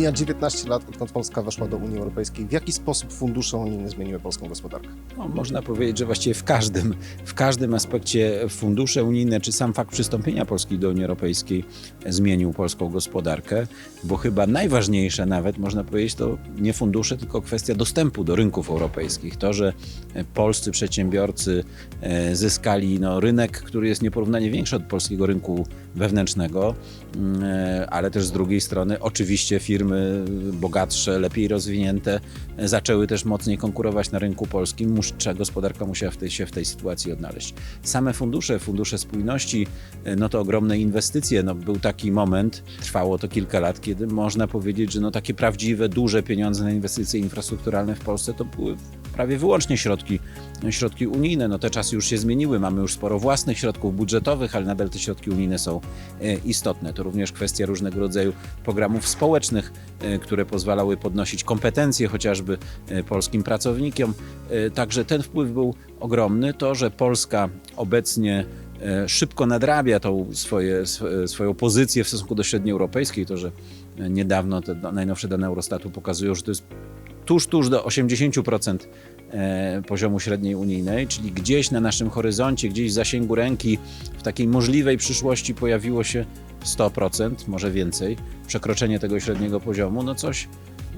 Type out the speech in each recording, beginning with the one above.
Mija 19 lat, odkąd Polska weszła do Unii Europejskiej. W jaki sposób fundusze unijne zmieniły polską gospodarkę? No, można powiedzieć, że właściwie w każdym, w każdym aspekcie fundusze unijne, czy sam fakt przystąpienia Polski do Unii Europejskiej zmienił polską gospodarkę, bo chyba najważniejsze nawet, można powiedzieć, to nie fundusze, tylko kwestia dostępu do rynków europejskich. To, że polscy przedsiębiorcy e, zyskali no, rynek, który jest nieporównanie większy od polskiego rynku wewnętrznego, mm, ale też z drugiej strony oczywiście firmy bogatsze, lepiej rozwinięte zaczęły też mocniej konkurować na rynku polskim. Mus- Gospodarka musiała w tej, się w tej sytuacji odnaleźć. Same fundusze, fundusze spójności, e, no to ogromne inwestycje. No, był taki moment, trwało to kilka lat, kiedy można powiedzieć, że no, takie prawdziwe, duże pieniądze na inwestycje infrastrukturalne w Polsce to były prawie wyłącznie środki, środki unijne. No te czasy już się zmieniły, mamy już sporo własnych środków budżetowych, ale nadal te środki unijne są e, istotne. To również kwestia różnego rodzaju programów społecznych, e, które pozwalały podnosić kompetencje chociażby e, polskim pracownikom. Także ten wpływ był ogromny. To, że Polska obecnie szybko nadrabia tą swoje, sw- swoją pozycję w stosunku do średniej europejskiej, to, że niedawno te najnowsze dane Eurostatu pokazują, że to jest tuż, tuż do 80% e, poziomu średniej unijnej, czyli gdzieś na naszym horyzoncie, gdzieś w zasięgu ręki, w takiej możliwej przyszłości pojawiło się 100%, może więcej, przekroczenie tego średniego poziomu, no coś,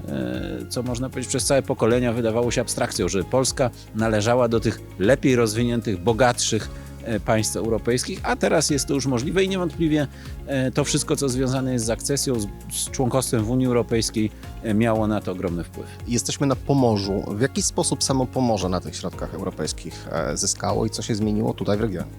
e, co można powiedzieć przez całe pokolenia wydawało się abstrakcją, że Polska należała do tych lepiej rozwiniętych, bogatszych państw europejskich, a teraz jest to już możliwe i niewątpliwie e, to wszystko, co związane jest z akcesją, z, z członkostwem w Unii Europejskiej, e, miało na to ogromny wpływ. Jesteśmy na Pomorzu. W jaki sposób samo Pomorze na tych środkach europejskich e, zyskało i co się zmieniło tutaj w regionie?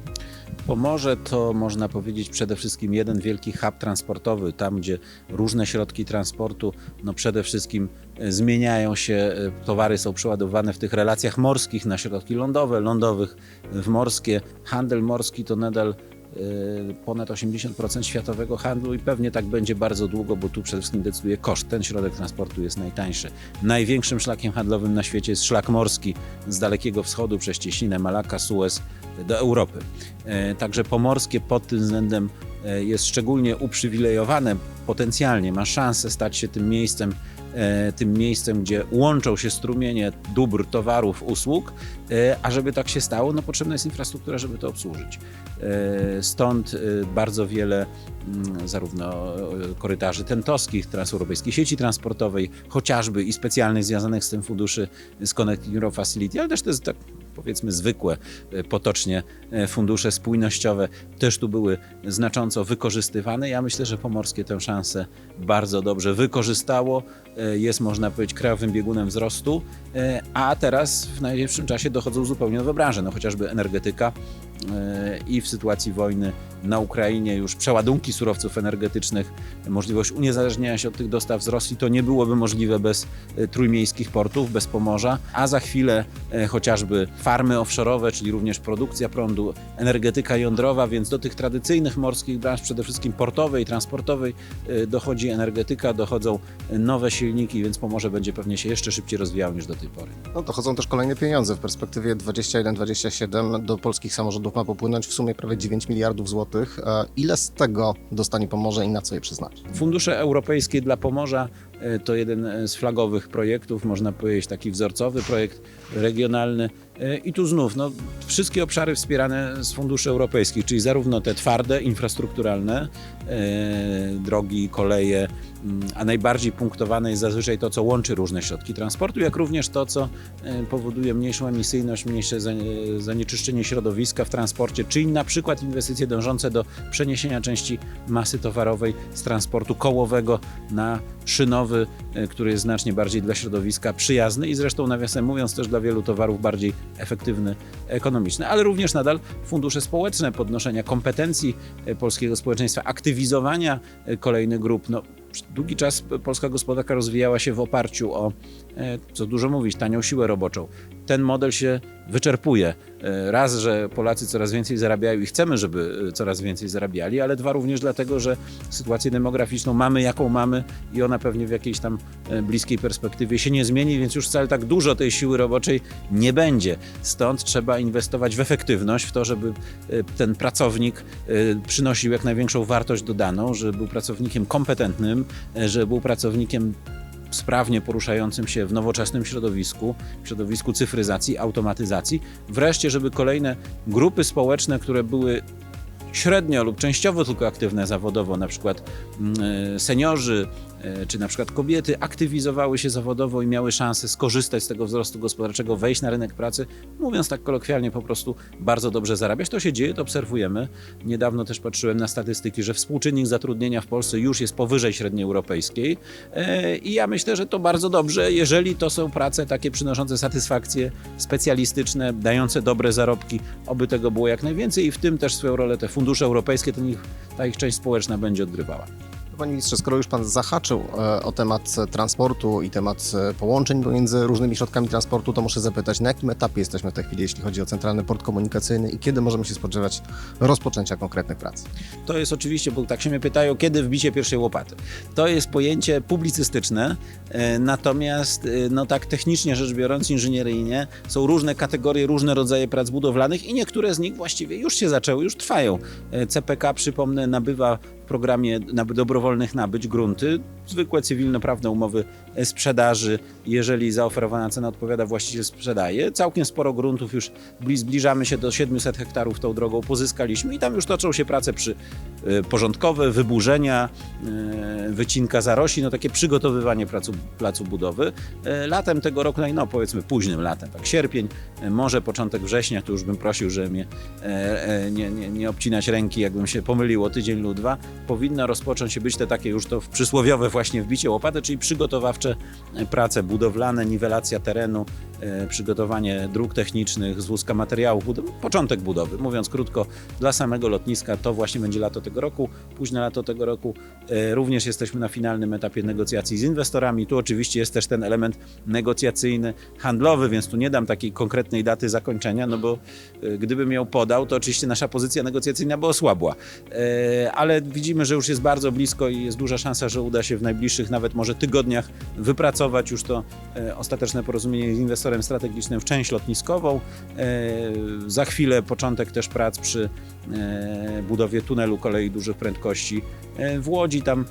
Pomorze to można powiedzieć przede wszystkim jeden wielki hub transportowy, tam gdzie różne środki transportu no przede wszystkim e, zmieniają się, e, towary są przeładowane w tych relacjach morskich na środki lądowe, lądowych w morskie. Handel morski to nadal e, ponad 80% światowego handlu i pewnie tak będzie bardzo długo, bo tu przede wszystkim decyduje koszt. Ten środek transportu jest najtańszy. Największym szlakiem handlowym na świecie jest szlak morski z Dalekiego Wschodu przez Cieśninę, Malaka, Suez do Europy. E, Także pomorskie pod tym względem e, jest szczególnie uprzywilejowane potencjalnie, ma szansę stać się tym miejscem, e, tym miejscem, gdzie łączą się strumienie dóbr, towarów, usług, e, a żeby tak się stało, no potrzebna jest infrastruktura, żeby to obsłużyć. E, Stąd e, bardzo wiele mm, zarówno e, korytarzy tentowskich, transeuropejskiej sieci transportowej, chociażby i specjalnych związanych z tym funduszy z Connecting Europe Facility, ale też to jest tak powiedzmy zwykłe, e, potocznie e, fundusze spójnościowe też tu były znacząco wykorzystywane. Ja myślę, że Pomorskie tę szansę bardzo dobrze wykorzystało. E, Jest, można powiedzieć, krajowym biegunem wzrostu, a teraz w najbliższym czasie dochodzą zupełnie nowe branże, no chociażby energetyka i w sytuacji wojny na Ukrainie już przeładunki surowców energetycznych, możliwość uniezależnienia się od tych dostaw z Rosji, to nie byłoby możliwe bez trójmiejskich portów, bez Pomorza, a za chwilę chociażby farmy offshore'owe, czyli również produkcja prądu, energetyka jądrowa, więc do tych tradycyjnych morskich branż, przede wszystkim portowej, transportowej, e, dochodzi energetyka, dochodzą nowe silniki, więc Pomorze będzie pewnie się jeszcze szybciej rozwijało niż do tej pory. No, dochodzą też kolejne pieniądze. W perspektywie 21-27 do polskich samorządów ma popłynąć w sumie prawie 9 miliardów złotych. E, Ile z tego dostanie Pomorze i na co je przeznaczy? Fundusze europejskie dla Pomorza to jeden e, z flagowych projektów, można powiedzieć taki wzorcowy projekt regionalny. E, I tu znów no, wszystkie obszary wspierane z funduszy europejskich, czyli zarówno te twarde, infrastrukturalne, e, drogi, koleje, mm, a najbardziej punktowane jest zazwyczaj to, co łączy różne środki transportu, jak również to, co e, powoduje mniejszą emisyjność, mniejsze za- zanieczyszczenie środowiska w transporcie, czyli na przykład inwestycje dążące do przeniesienia części masy towarowej z transportu kołowego na szynowy, e, który jest znacznie bardziej dla środowiska przyjazny i zresztą nawiasem mówiąc też dla wielu towarów bardziej efektywny ekonomiczny, ale również nadal fundusze społeczne, podnoszenia kompetencji e, polskiego społeczeństwa, aktywizowania e, kolejnych grup. No, długi czas polska gospodarka rozwijała się w oparciu o, co dużo mówić, tanią siłę roboczą. Ten model się wyczerpuje Raz, że Polacy coraz więcej zarabiają i chcemy, żeby e, coraz więcej zarabiali, ale dwa również dlatego, że sytuację demograficzną mamy jaką mamy i ona pewnie w jakiejś tam e, bliskiej perspektywie się nie zmieni, więc już wcale tak dużo tej siły roboczej nie będzie. Stąd trzeba inwestować w efektywność, w to, żeby e, ten pracownik e, przynosił jak największą wartość dodaną, żeby był pracownikiem kompetentnym, e, żeby był pracownikiem sprawnie poruszającym się w nowoczesnym środowisku, w środowisku cyfryzacji, automatyzacji. Wreszcie, żeby kolejne grupy społeczne, które były średnio lub częściowo tylko aktywne zawodowo, na przykład mm, seniorzy czy na przykład kobiety, aktywizowały się zawodowo i miały szansę skorzystać z tego wzrostu gospodarczego, wejść na rynek pracy, mówiąc tak kolokwialnie, po prostu bardzo dobrze zarabiać. To się dzieje, to obserwujemy. Niedawno też patrzyłem na statystyki, że współczynnik zatrudnienia w Polsce już jest powyżej średniej europejskiej E, i ja myślę, że to bardzo dobrze, jeżeli to są prace takie przynoszące satysfakcje specjalistyczne, dające dobre zarobki, oby tego było jak najwięcej i w tym też swoją rolę te fundusze europejskie, ten ich, ta ich część społeczna będzie odgrywała. Panie ministrze, skoro już pan zahaczył e, o temat transportu i temat e, połączeń pomiędzy różnymi środkami transportu, to muszę zapytać, na jakim etapie jesteśmy w tej chwili, jeśli chodzi o Centralny Port Komunikacyjny i kiedy możemy się spodziewać rozpoczęcia konkretnych prac? To jest oczywiście, bo tak się mnie pytają, kiedy wbicie pierwszej łopaty. To jest pojęcie publicystyczne, e, natomiast no tak technicznie rzecz biorąc, inżynieryjnie są różne kategorie, różne rodzaje prac budowlanych i niektóre z nich właściwie już się zaczęły, już trwają. CPK, przypomnę, nabywa programie dobrowolnych nabyć grunty, zwykłe cywilnoprawne umowy e, sprzedaży. Jeżeli zaoferowana cena odpowiada, właściciel sprzedaje. Całkiem sporo gruntów już bli- zbliżamy się do 700 hektarów tą drogą pozyskaliśmy i tam już toczą się prace przy e, porządkowe, wyburzenia, e, wycinka zarośli, no takie przygotowywanie placu, placu budowy. Latem tego roku, no, no powiedzmy późnym latem, tak sierpień, może początek września, to już bym prosił, żeby mnie nie, nie, nie obcinać ręki, jakbym się pomylił o tydzień lub dwa, powinno rozpocząć się być te takie już to przysłowiowe właśnie wbicie łopaty, czyli przygotowawcze prace budowlane, niwelacja terenu, przygotowanie dróg technicznych, zwózka materiałów, bud- początek budowy. Mówiąc krótko, dla samego lotniska to właśnie będzie lato tego roku, późne lato tego roku. E, Również jesteśmy na finalnym etapie negocjacji z inwestorami. Tu oczywiście jest też ten element negocjacyjny, handlowy, więc tu nie dam takiej konkretnej daty zakończenia, no bo e, gdybym ją podał, to oczywiście nasza pozycja negocjacyjna by osłabła. E, Ale widzimy, że już jest bardzo blisko i jest duża szansa, że uda się w najbliższych nawet może tygodniach wypracować już to e, ostateczne porozumienie z inwestorem strategicznym w część lotniskową. E, Za chwilę początek też prac przy e, budowie tunelu kolei dużych prędkości e, w Łodzi. Tam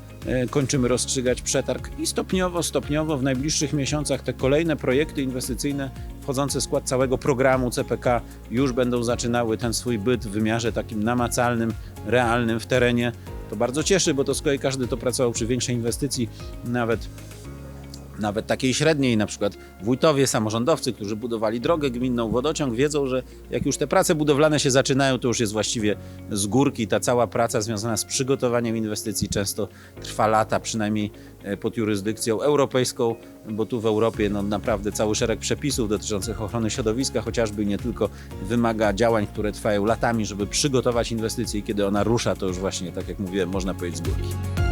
kończymy rozstrzygać przetarg i stopniowo, stopniowo w najbliższych miesiącach te kolejne projekty inwestycyjne wchodzące w skład całego programu CPK już będą zaczynały ten swój byt w wymiarze takim namacalnym, realnym w terenie. To bardzo cieszy, bo to z kolei każdy to pracował przy większej inwestycji, nawet nawet takiej średniej, na przykład wójtowie, samorządowcy, którzy budowali drogę gminną, wodociąg, wiedzą, że jak już te prace budowlane się zaczynają, to już jest właściwie z górki. Ta cała praca związana z przygotowaniem inwestycji często trwa lata, przynajmniej e, pod jurysdykcją europejską, bo tu w Europie no, naprawdę cały szereg przepisów dotyczących ochrony środowiska, chociażby nie tylko, wymaga działań, które trwają latami, żeby przygotować inwestycję i kiedy ona rusza, to już właśnie, tak jak mówiłem, można powiedzieć z górki.